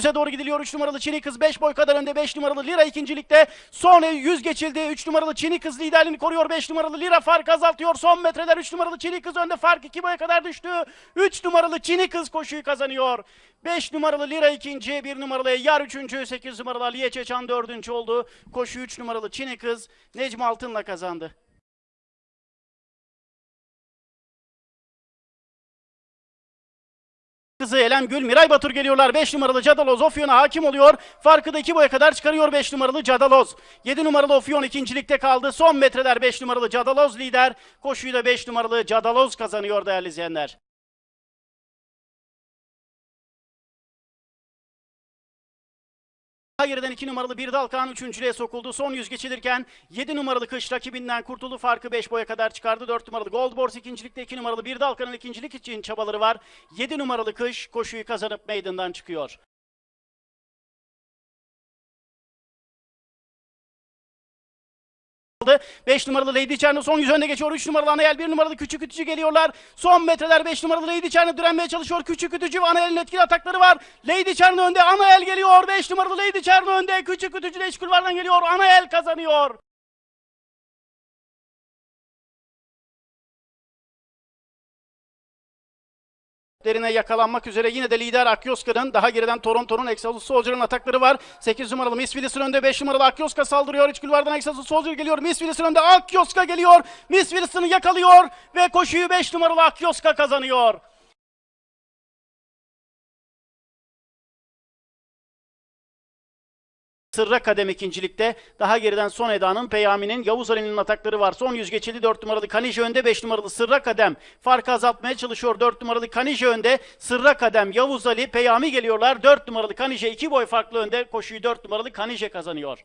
yüze doğru gidiliyor. 3 numaralı Çini kız 5 boy kadar önde. 5 numaralı Lira ikincilikte. Son 100 geçildi. 3 numaralı Çini kız liderliğini koruyor. 5 numaralı Lira fark azaltıyor. Son metreler 3 numaralı Çini kız önde. Fark 2 boya kadar düştü. 3 numaralı Çini kız koşuyu kazanıyor. 5 numaralı Lira ikinci, 1 numaralı Yar üçüncü, 8 numaralı Aliye Çeçan dördüncü oldu. Koşu 3 numaralı Çini kız Necmi Altın'la kazandı. Kızı Elem Gül, Miray Batur geliyorlar. 5 numaralı Cadaloz Ofyon'a hakim oluyor. Farkı da 2 boya kadar çıkarıyor 5 numaralı Cadaloz. 7 numaralı Ofyon ikincilikte kaldı. Son metreler 5 numaralı Cadaloz lider. Koşuyu da 5 numaralı Cadaloz kazanıyor değerli izleyenler. Hayır'dan 2 numaralı bir Dalkan üçüncülüğe sokuldu. Son yüz geçilirken 7 numaralı Kış rakibinden kurtuldu. Farkı 5 boya kadar çıkardı. 4 numaralı Gold Bors ikincilikte 2 numaralı bir Dalkan'ın ikincilik için çabaları var. 7 numaralı Kış koşuyu kazanıp meydandan çıkıyor. Aldı. 5 numaralı Lady Charno son yüz önde geçiyor. 3 numaralı Anayel, 1 numaralı Küçük Ütücü geliyorlar. Son metreler 5 numaralı Lady Charno direnmeye çalışıyor. Küçük Ütücü ve Anayel'in etkili atakları var. Lady Charno önde, Anayel geliyor. 5 numaralı Lady Charno önde. Küçük Ütücü de iç kulvardan geliyor. Anayel kazanıyor. Derine yakalanmak üzere yine de lider Akyoska'nın daha geriden Toronto'nun Exodus Soldier'ın atakları var. 8 numaralı Miss Willis'in önde 5 numaralı Akyoska saldırıyor. İç kulvardan Exodus Soldier geliyor. Miss Willis'in önde Akyoska geliyor. Miss Willis'ini yakalıyor ve koşuyu 5 numaralı Akyoska kazanıyor. Sırra kadem ikincilikte. Daha geriden Son Eda'nın, Peyami'nin, Yavuz Ali'nin atakları var. Son yüz geçildi. 4 numaralı Kanije önde. 5 numaralı Sırra kadem. Farkı azaltmaya çalışıyor. 4 numaralı Kanije önde. Sırra kadem, Yavuz Ali, Peyami geliyorlar. 4 numaralı Kanije 2 boy farklı önde. Koşuyu 4 numaralı Kanije kazanıyor.